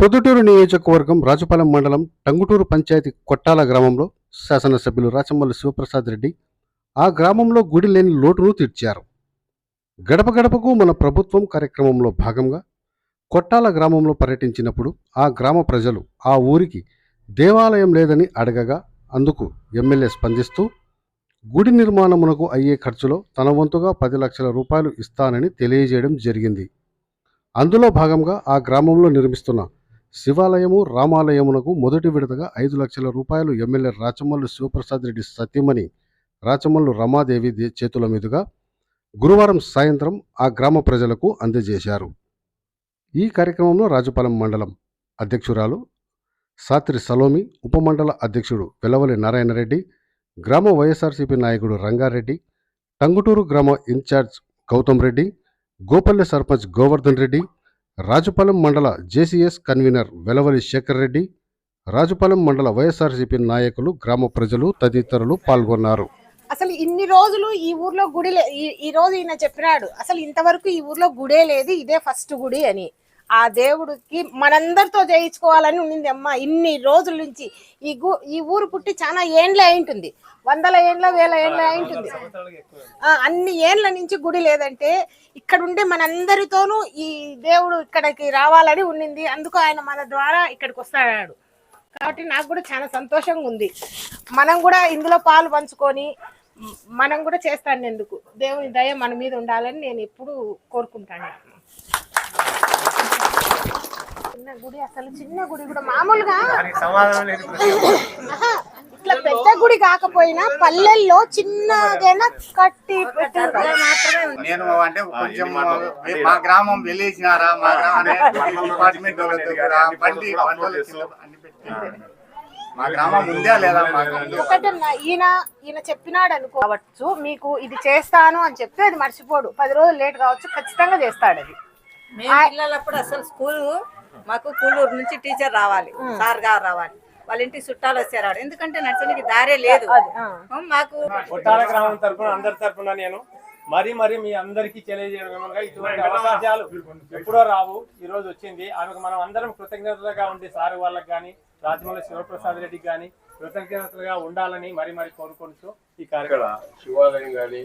పొద్దుటూరు నియోజకవర్గం రాజుపాలెం మండలం టంగుటూరు పంచాయతీ కొట్టాల గ్రామంలో శాసనసభ్యులు రాచమల్లి శివప్రసాద్ రెడ్డి ఆ గ్రామంలో గుడి లేని లోటును తీర్చారు. గడప గడపకు మన ప్రభుత్వం కార్యక్రమంలో భాగంగా కొట్టాల గ్రామంలో పర్యటించినప్పుడు ఆ గ్రామ ప్రజలు ఆ ఊరికి దేవాలయం లేదని అడగగా అందుకు ఎమ్మెల్యే స్పందిస్తూ గుడి నిర్మాణమునకు అయ్యే ఖర్చులో తన వంతుగా పది లక్షల రూపాయలు ఇస్తానని తెలియజేయడం జరిగింది. అందులో భాగంగా ఆ గ్రామంలో నిర్మిస్తున్న శివాలయము రామాలయమునకు మొదటి విడతగా ఐదు లక్షల రూపాయలు ఎమ్మెల్యే రాచమల్లు శివప్రసాద్ రెడ్డి సత్యమణి రాచమల్లు రమాదేవి చేతుల మీదుగా గురువారం సాయంత్రం ఆ గ్రామ ప్రజలకు అందజేశారు. ఈ కార్యక్రమంలో రాజపాలెం మండలం అధ్యక్షురాలు సాత్రి సలోమి ఉపమండల అధ్యక్షుడు వెలవలి నారాయణరెడ్డి గ్రామ వైఎస్ఆర్సీపీ నాయకుడు రంగారెడ్డి టంగుటూరు గ్రామ ఇన్ఛార్జ్ గౌతమ్ రెడ్డి గోపల్లె సర్పంచ్ గోవర్ధన్ రెడ్డి రాజుపాలెం మండల జేసీఎస్ కన్వీనర్ వెలవలి శేఖర్ రెడ్డి రాజుపాలెం మండల వైఎస్ఆర్సీపీ నాయకులు గ్రామ ప్రజలు తదితరులు పాల్గొన్నారు. అసలు ఇన్ని రోజులు ఈ ఊర్లో గుడి లే- ఈ- ఈ రోజు ఈయన చెప్పినాడు అసలు ఇంతవరకు ఈ ఊర్లో గుడే లేదు ఇదే ఫస్ట్ గుడి అని. ఆ దేవుడికి మనందరితో చేయించుకోవాలని ఉండింది అమ్మ. ఇన్ని రోజుల నుంచి ఈ గు ఈ ఊరు పుట్టి చాలా ఏండ్ల అయింటుంది. వందల ఏండ్ల వేల ఏండ్ల అయింటుంది. అన్ని ఏండ్ల నుంచి గుడి లేదంటే ఇక్కడ ఉండే మనందరితోనూ ఈ దేవుడు ఇక్కడికి రావాలని ఉండింది. అందుకు ఆయన మన ద్వారా ఇక్కడికి వస్తాడు. కాబట్టి నాకు కూడా చాలా సంతోషంగా ఉంది. మనం కూడా ఇందులో పాలు పంచుకొని మనం కూడా చేస్తాను ఎందుకు? దేవుని దయ మన మీద ఉండాలని నేను ఎప్పుడు కోరుకుంటాను. చిన్న గుడి అసలు చిన్న గుడి కూడా మామూలుగా. ఇట్లా పెద్ద గుడి కాకపోయినా పల్లెల్లో చిన్నదైనా కట్టి నేను అంటే కొంచెం మా గ్రామం వెళ్ళేసినారా? మా గ్రామం డిపార్ట్మెంట్ బండి మా ఉందా లేదా ఒకటన్నా ఈయన ఈయన చెప్పినాడు అనుకోవచ్చు మీకు ఇది చేస్తాను అని చెప్తే అది మర్చిపోడు. పది రోజులు లేట్ కావచ్చు ఖచ్చితంగా చేస్తాడు అది. మేము పిల్లలప్పుడు అసలు స్కూల్ మాకు కూలూరు నుంచి టీచర్ రావాలి సార్ గారు రావాలి. వాళ్ళ ఇంటికి చుట్టాలు వచ్చారు ఎందుకంటే నడచడానికి దారే లేదు. మాకు కొట్టాల గ్రామం తరపున అందరి తరపున నేను మరీ మరీ మీ అందరికీ తెలియజేయడం ఇటువంటి అవకాశాలు ఎప్పుడో రావు ఈ రోజు వచ్చింది. ఆమెకు మనం అందరం కృతజ్ఞతలుగా ఉండి సార్ వాళ్ళకి కానీ రాజమౌళి శివప్రసాద్ రెడ్డికి కానీ కృతజ్ఞతలుగా ఉండాలని మరీ మరీ కోరుకుంటూ ఈ కార్యక్రమం. శివాలయం కానీ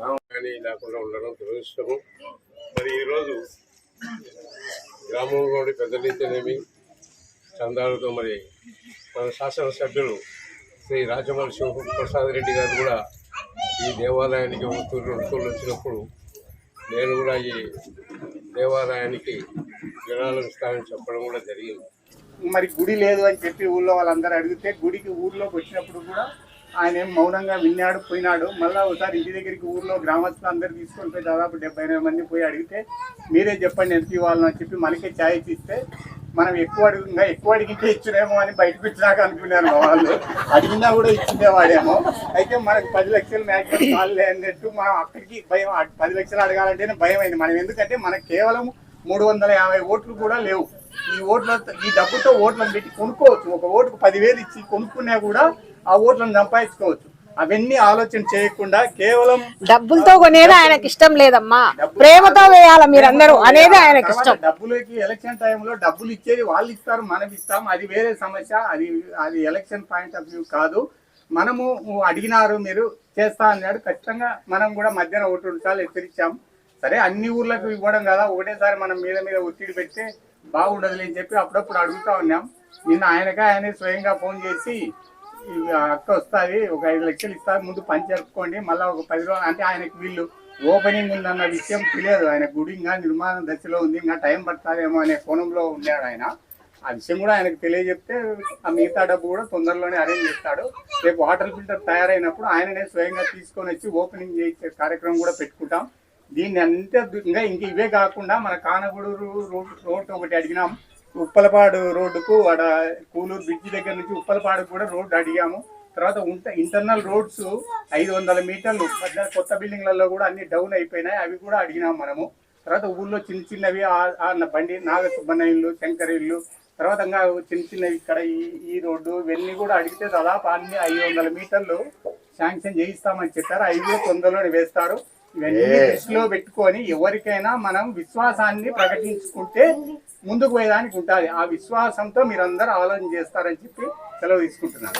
రామం కానీ లేకుండా ఉండడం దురదృష్టము. మరి ఈరోజు గ్రామంలోని పెద్దలైతేనేమి చందాలతో మరి మన శాసనసభ్యులు శ్రీ రాజమౌళి శివప్రసాద్ రెడ్డి గారు కూడా ఈ దేవాలయానికి ఒక తూరు రెండు వచ్చినప్పుడు నేను కూడా ఈ దేవాలయానికి విరాళం ఇస్తానని చెప్పడం కూడా జరిగింది. మరి గుడి లేదు అని చెప్పి ఊళ్ళో వాళ్ళందరూ అడిగితే గుడికి ఊళ్ళోకి వచ్చినప్పుడు కూడా ఆయన ఏం మౌనంగా విన్నాడు పోయినాడు. మళ్ళీ ఒకసారి ఇంటి దగ్గరికి ఊర్లో గ్రామస్తులు అందరు తీసుకొని పోయి దాదాపు డెబ్బై ఎనిమిది మంది పోయి అడిగితే మీరే చెప్పండి ఎంత ఇవ్వాలని అని చెప్పి మనకే ఛాయ్ ఇస్తే మనం ఎక్కువ అడుగుగా ఎక్కువ అడిగితే ఇచ్చినేమో అని బయటకు వచ్చినాక అనుకున్నారు వాళ్ళు. అడిగినా కూడా ఇచ్చిండేవాడేమో. అయితే మనకు పది లక్షలు మ్యాక్సిమం వాళ్ళే అన్నట్టు మనం అక్కడికి భయం పది లక్షలు అడగాలంటేనే భయం అయింది మనం ఎందుకంటే మనకు కేవలం మూడు వందల యాభై ఓట్లు కూడా లేవు. ఈ ఓట్ల ఈ డబ్బుతో ఓట్లను పెట్టి కొనుక్కోవచ్చు. ఒక ఓటుకు పదివేలు ఇచ్చి కొనుక్కున్నా కూడా ఆ ఓట్లను సంపాదించుకోవచ్చు. అవన్నీ ఆలోచన చేయకుండా కేవలం డబ్బులతో కొనేది ఆయనకి ఇష్టం లేదమ్మా. ప్రేమతో వేయాల మీరందరూ. అనేది ఆయనకి ఇష్టం. డబ్బులకి ఎలక్షన్ టైంలో డబ్బులు ఇచ్చేది వాళ్ళు ఇస్తారు మనం ఇస్తాం. అది వేరే సమస్య. అది అది ఎలక్షన్ పాయింట్ ఆఫ్ వ్యూ కాదు. మనము అడిగినారు మీరు చేస్తా అన్నాడు. ఖచ్చితంగా మనం కూడా మధ్యాహ్నం ఒకటి రెండు సార్లు హెచ్చరించాం. సరే అన్ని ఊర్లకు ఇవ్వడం కదా. ఒకటేసారి మనం మీద మీద ఒత్తిడి పెడితే బాగుండదు అని చెప్పి అప్పుడప్పుడు అడుగుతా ఉన్నాం. నిన్న ఆయనగా ఆయనే స్వయంగా ఫోన్ చేసి అక్క వస్తుంది ఒక ఐదు లక్షలు ఇస్తారు ముందు పని జరుపుకోండి మళ్ళీ ఒక పది రోజులు. అంటే ఆయనకు వీళ్ళు ఓపెనింగ్ ఉందన్న విషయం తెలియదు. ఆయన గుడి ఇంకా నిర్మాణ దశలో ఉంది ఇంకా టైం పడతాదేమో అనే కోణంలో ఉన్నాడు ఆయన. ఆ విషయం కూడా ఆయనకు తెలియజెప్తే ఆ మిగతా డబ్బు కూడా తొందరలోనే అరేంజ్ చేస్తాడు. రేపు వాటర్ ఫిల్టర్ తయారైనప్పుడు ఆయననే స్వయంగా తీసుకొని వచ్చి ఓపెనింగ్ చేసే కార్యక్రమం కూడా పెట్టుకుంటాం. దీన్ని అంత ఇంకా ఇంక ఇవే కాకుండా మన కానగూడూరు రోడ్ రోడ్డు ఒకటి అడిగినాం. ఉప్పలపాడు రోడ్డుకు ఆడ కూలూరు బ్రిడ్జి దగ్గర నుంచి ఉప్పలపాడు కూడా రోడ్డు అడిగాము. తర్వాత ఉంట ఇంటర్నల్ రోడ్స్ ఐదు వందల మీటర్లు కొత్త బిల్డింగ్లలో కూడా అన్ని డౌన్ అయిపోయినాయి. అవి కూడా అడిగినాం మనము. తర్వాత ఊళ్ళో చిన్న చిన్నవి బండి నాగ సుబ్బన్న ఇల్లు శంకర్ ఇల్లు తర్వాత ఇంకా చిన్న చిన్నవి ఇక్కడ ఈ ఈ రోడ్డు ఇవన్నీ కూడా అడిగితే దాదాపు అన్ని ఐదు వందల మీటర్లు శాంక్షన్ చేయిస్తామని చెప్పారు. అవి కూడా తొందరలోనే వేస్తారు. ఇవన్నీ దృష్టిలో పెట్టుకొని ఎవరికైనా మనం విశ్వాసాన్ని ప్రకటించుకుంటే ముందుకు పోయేదానికి ఉంటుంది. ఆ విశ్వాసంతో మీరందరూ ఆలోచన చేస్తారని చెప్పి సెలవు తీసుకుంటున్నాను.